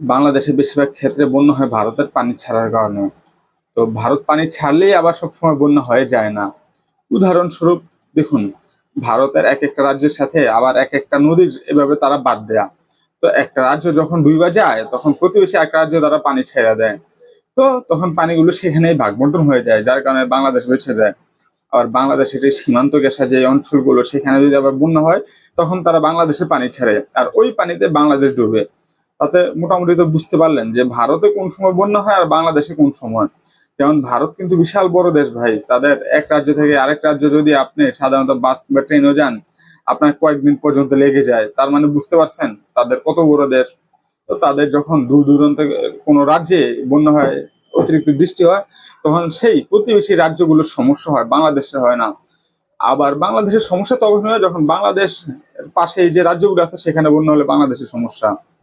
বাংলাদেশে বেশিরভাগ ক্ষেত্রে বন্যা হয় ভারতের পানি ছাড়ার কারণে। তো ভারত পানি ছাড়লেই আবার সবসময় বন্যা হয়ে যায় না। উদাহরণস্বরূপ, দেখুন, ভারতের এক একটা রাজ্যের সাথে আবার এক একটা নদীর এভাবে তারা বাদ দেয়া। তো একটা রাজ্য যখন ডুইবা যায়, তখন প্রতিবেশী একটা রাজ্য তারা পানি ছেড়ে দেয়। তো তখন পানিগুলো সেখানেই ভাগবন্টন হয়ে যায়, যার কারণে বাংলাদেশ বেঁচে যায়। আবার বাংলাদেশের যে সীমান্ত ঘেঁষা যে অঞ্চলগুলো, সেখানে যদি আবার বন্যা হয়, তখন তারা বাংলাদেশে পানি ছাড়ে, আর ওই পানিতে বাংলাদেশ ডুবে। তাতে মোটামুটি তো বুঝতে পারলেন যে ভারতে কোন সময় বন্যা হয় আর বাংলাদেশে কোন সময় যেমন ভারত কিন্তু বিশাল বড় দেশ ভাই, তাদের এক রাজ্য থেকে আরেক রাজ্য যদি আপনি সাধারণত বাস কিংবা ট্রেনও যান, আপনার কয়েকদিন পর্যন্ত লেগে যায়। তার মানে বুঝতে পারছেন, তাদের কত বড় দেশ। তো তাদের যখন দূর দূরান্ত কোনো রাজ্যে বন্যা হয়, অতিরিক্ত বৃষ্টি হয়, তখন সেই প্রতিবেশী রাজ্যগুলোর সমস্যা হয়, বাংলাদেশে হয় না। আবার বাংলাদেশের সমস্যা তখন হয়, যখন বাংলাদেশ পাশে যে রাজ্যগুলো আছে, সেখানে বন্যা হলে বাংলাদেশের সমস্যা।